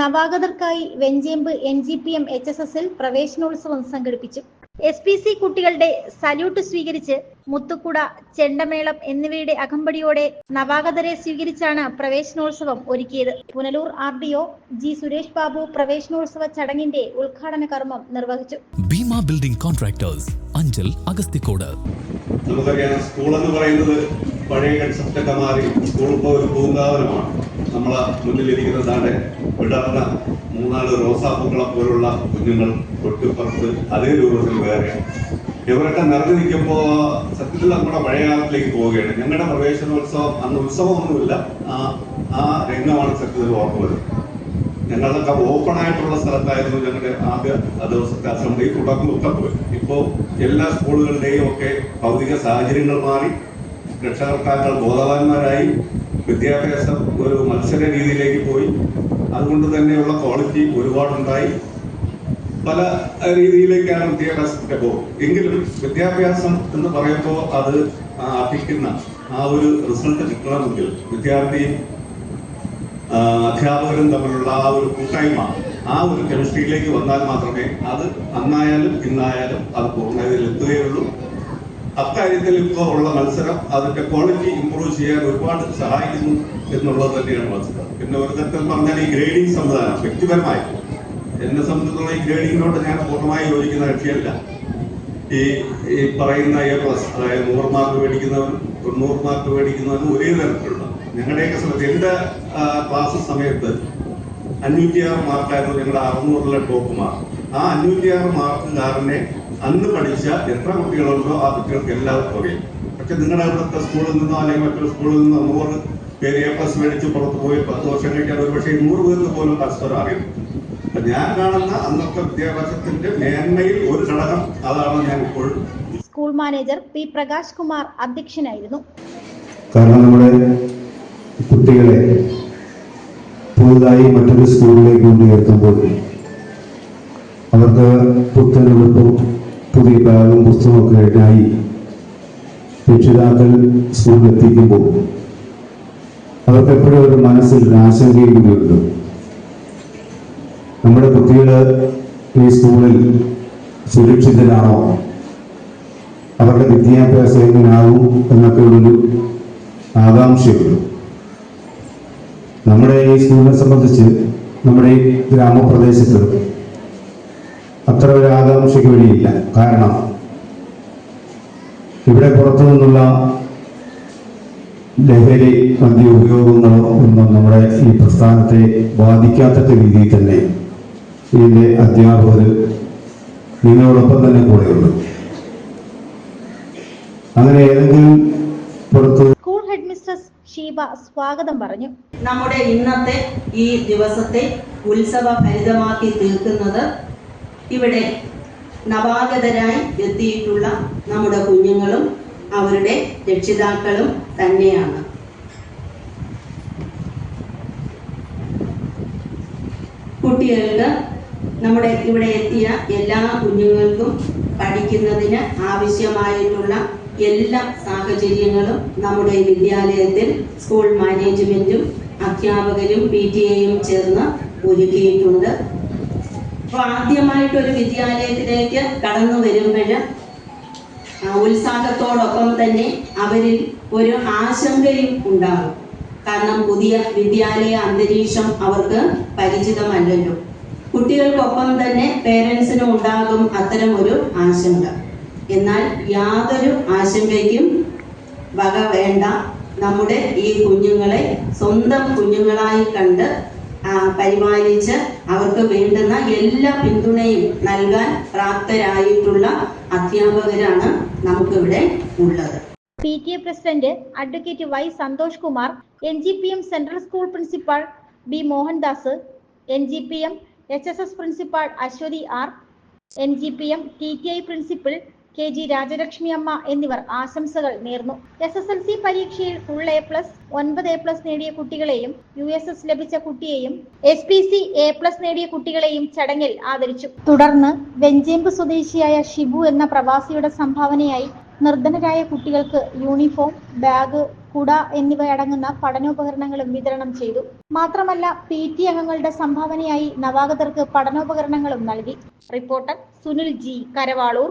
നവാഗതർക്കായി Venchemb N G P M H S എസിൽ പ്രവേശനോത്സവം സംഘടിപ്പിച്ചു. എസ് പി സി കുട്ടികളുടെ സല്യൂട്ട് സ്വീകരിച്ച് മുത്തുക്കുട ചെണ്ടമേളം എന്നിവയുടെ അകമ്പടിയോടെ നവാഗതരെ സ്വീകരിച്ചാണ് പ്രവേശനോത്സവം ഒരുക്കിയത്. Punalur R D O G Suresh Babu പ്രവേശനോത്സവ ചടങ്ങിന്റെ ഉദ്ഘാടന കർമ്മം നിർവഹിച്ചു. Bhima building contractors Anchal Agasthikode. നമുക്കറിയാം സ്കൂൾ എന്ന് പറയുന്നത് പഴയ കൺസെപ്റ്റൊക്കെ മാറി സ്കൂളിപ്പോൾ ഒരു പൂങ്കാവനമാണ്. നമ്മളെ മുന്നിലിരിക്കുന്നതാണ് വിടർന്ന മൂന്നാൽ റോസാപ്പൂക്കളെ പോലുള്ള കുഞ്ഞുങ്ങൾ തൊട്ടിപ്പുറത്ത് അതേ രൂപത്തിൽ വേറെ. ഇവരൊക്കെ നിറഞ്ഞു നിൽക്കുമ്പോൾ സത്യത്തിൽ നമ്മുടെ പഴയ കാലത്തിലേക്ക് പോവുകയാണ്. ഞങ്ങളുടെ പ്രവേശനോത്സവം അന്ന് ഉത്സവമൊന്നുമില്ല. ആ ആ രംഗമാണ് സത്യത്തിൽ ഓർമ്മ വരുന്നത്. ഞങ്ങളൊക്കെ ഓപ്പൺ ആയിട്ടുള്ള സ്ഥലത്തായിരുന്നു ഞങ്ങളുടെ ആദ്യ ദിവസത്തെ അസംബ്ലി തുടർന്നൊക്കെ പോയി ഇപ്പോൾ എല്ലാ സ്കൂളുകളുടെയും ഒക്കെ ഭൗതിക സാഹചര്യങ്ങൾ മാറി. രക്ഷകർത്താക്കൾ ബോധവാന്മാരായി വിദ്യാഭ്യാസം ഒരു മത്സര രീതിയിലേക്ക് പോയി. അതുകൊണ്ട് തന്നെയുള്ള ക്വാളിറ്റി ഒരുപാടുണ്ടായി. പല രീതിയിലേക്കാണ് വിദ്യാഭ്യാസത്തിന്റെ പോകും എങ്കിലും വിദ്യാഭ്യാസം എന്ന് പറയുമ്പോൾ അത് അർഹിക്കുന്ന ആ ഒരു റിസൾട്ട് കിട്ടണമെങ്കിൽ വിദ്യാർത്ഥിയും അധ്യാപകരും തമ്മിലുള്ള ആ ഒരു കൂട്ടായ്മ ആ ഒരു കെമിസ്ട്രിയിലേക്ക് വന്നാൽ മാത്രമേ അത് അന്നായാലും ഇന്നായാലും അത് പൂർണതയിൽ എത്തുകയുള്ളൂ. അക്കാര്യത്തിൽ ഇപ്പോൾ ഉള്ള മത്സരം അതിന്റെ ക്വാളിറ്റി ഇമ്പ്രൂവ് ചെയ്യാൻ ഒരുപാട് സഹായിക്കുന്നു എന്നുള്ളത് തന്നെയാണ് മത്സരം. പിന്നെ ഒരു തരത്തിൽ പറഞ്ഞാൽ ഈ ഗ്രേഡിംഗ് സംവിധാനം വ്യക്തിപരമായി. എന്നെ സംബന്ധിച്ചിടത്തോളം ഈ ഗ്രേഡിങ്ങിനോട് ഞാൻ പൂർണമായി യോജിക്കുന്ന കക്ഷിയല്ല ഈ ഈ പറയുന്ന എ പ്ലസ് അതായത് നൂറ് മാർക്ക് മേടിക്കുന്നവനും തൊണ്ണൂറ് മാർക്ക് മേടിക്കുന്നവനും ഒരേ തരത്തിലുള്ള. ഞങ്ങളുടെയൊക്കെ സമയത്ത് എന്റെ ക്ലാസ് സമയത്ത് അഞ്ഞൂറ്റിയാറ് മാർക്കായിരുന്നു ഞങ്ങളുടെ അറുന്നൂറിലെ ടോപ്പ് മാർക്ക് ആ അഞ്ഞൂറ്റിയാറ് മാർക്കുകാരനെ അന്ന് പഠിച്ച എത്ര കുട്ടികളുണ്ടോ ആ കുട്ടികൾക്ക് എല്ലാവർക്കും അറിയാം പക്ഷെ നിങ്ങളുടെ അവിടുത്തെ സ്കൂളിൽ നിന്നോ അല്ലെങ്കിൽ മറ്റൊരു സ്കൂളിൽ നിന്നോ നൂറ് പേര് എ പ്ലസ് മേടിച്ച് പുറത്ത് പോയി പത്ത് വർഷം കഴിഞ്ഞാൽ ഒരു പക്ഷേ നൂറ് പേർക്ക് പോലും പരസ്പരം അറിയും അപ്പൊ ഞാൻ കാണുന്ന അന്നത്തെ വിദ്യാഭ്യാസത്തിന്റെ മേന്മയിൽ ഒരു ഘടകം അതാണ് ഞാൻ ഇപ്പോഴും. School manager P Prakash Kumar അധ്യക്ഷനായിരുന്നു. കാരണം നമ്മുടെ കുട്ടികളെ പുതുതായി മറ്റൊരു സ്കൂളിലേക്ക് കൊണ്ടുയർത്തുമ്പോൾ അവർക്ക് പുത്തൻ പുതിയ ബാഗും പുസ്തകമൊക്കെ ആയിട്ടായി രക്ഷിതാക്കൾ സ്കൂളിൽ എത്തിക്കുമ്പോൾ അവർക്ക് എപ്പോഴും ഒരു മനസ്സിൽ ഒരു ആശങ്കയും കൂടിയുണ്ട് നമ്മുടെ കുട്ടികൾ ഈ സ്കൂളിൽ സുരക്ഷിതരാണോ? അവരുടെ വിദ്യാഭ്യാസം എങ്ങനെയാവും എന്നൊക്കെ ഒരു ആകാംക്ഷയുണ്ട്. നമ്മുടെ ഈ സ്കൂളിനെ സംബന്ധിച്ച് നമ്മുടെ ഈ ഗ്രാമപ്രദേശത്ത് അത്ര ഒരു ആകാംക്ഷയ്ക്ക് വഴിയില്ല. കാരണം ഇവിടെ പുറത്തു നിന്നുള്ള ലഹരി മദ്യ ഉപയോഗങ്ങളോ ഒന്നും നമ്മുടെ ഈ പ്രസ്ഥാനത്തെ ബാധിക്കാത്ത രീതിയിൽ തന്നെ ഇതിന്റെ അധ്യാപകർ നിങ്ങളോടൊപ്പം തന്നെ കൂടെയുള്ളൂ അങ്ങനെ ഏതെങ്കിലും പുറത്തു സ്കൂൾ ഹെഡ് മിസ്ട്രസ് ഷീബ സ്വാഗതം പറഞ്ഞു. നമ്മുടെ ഇന്നത്തെ ഈ ദിവസത്തെ ഉത്സവ ഫലിതമാക്കി തീർക്കുന്നത് ഇവിടെ നവാഗതരായി എത്തിയിട്ടുള്ള നമ്മുടെ കുഞ്ഞുങ്ങളും അവരുടെ രക്ഷിതാക്കളും തന്നെയാണ്. കുട്ടികൾക്ക് നമ്മുടെ ഇവിടെ എത്തിയ എല്ലാ കുഞ്ഞുങ്ങൾക്കും പഠിക്കുന്നതിന് ആവശ്യമായിട്ടുള്ള എല്ലാ സാഹചര്യങ്ങളും നമ്മുടെ വിദ്യാലയത്തിൽ സ്കൂൾ മാനേജ്മെന്റും അധ്യാപകരും പി ടി എയും ചേർന്ന് ഒരുക്കിയിട്ടുണ്ട്. അപ്പോൾ ആദ്യമായിട്ടൊരു വിദ്യാലയത്തിലേക്ക് കടന്നു വരുമ്പോൾ ഉത്സാഹത്തോടൊപ്പം തന്നെ അവരിൽ ഒരു ആശങ്കയും ഉണ്ടാകും. കാരണം പുതിയ വിദ്യാലയ അന്തരീക്ഷം അവർക്ക് പരിചിതമല്ലല്ലോ. കുട്ടികൾക്കൊപ്പം തന്നെ പേരൻസിനും ഉണ്ടാകും അത്തരം ഒരു ആശങ്ക. എന്നാൽ യാതൊരു ആശങ്കയ്ക്കും വക വേണ്ട. നമ്മുടെ ഈ കുഞ്ഞുങ്ങളെ സ്വന്തം കുഞ്ഞുങ്ങളായി കണ്ട് പരിപാലിച്ച് അവർക്ക് വേണ്ടുന്ന എല്ലാ പിന്തുണയും നൽകാൻ പ്രാപ്തരായിട്ടുള്ള അധ്യാപകരാണ് നമുക്കിവിടെ ഉള്ളത്. P T A president advocate Y Santhosh Kumar N G P M central school principal B Mohandas N G P M H S S principal Aswathy R N G P M T T I principal K G Rajalakshmi Amma എന്നിവർ ആശംസകൾ നേർന്നു. S S L C പരീക്ഷയിൽ full A plus ഒൻപത് A plus നേടിയ കുട്ടികളെയും U S S ലഭിച്ച കുട്ടിയെയും S P C A plus നേടിയ കുട്ടികളെയും ചടങ്ങിൽ ആദരിച്ചു. തുടർന്ന് വെഞ്ചേമ്പ് സ്വദേശിയായ ഷിബു എന്ന പ്രവാസിയുടെ സംഭാവനയായി നിർധനരായ കുട്ടികൾക്ക് യൂണിഫോം ബാഗ് കുട എന്നിവയടങ്ങുന്ന പഠനോപകരണങ്ങളും വിതരണം ചെയ്തു. മാത്രമല്ല പി ടി അംഗങ്ങളുടെ സംഭാവനയായി നവാഗതർക്ക് പഠനോപകരണങ്ങളും നൽകി. Reporter Sunil G Karavaloor.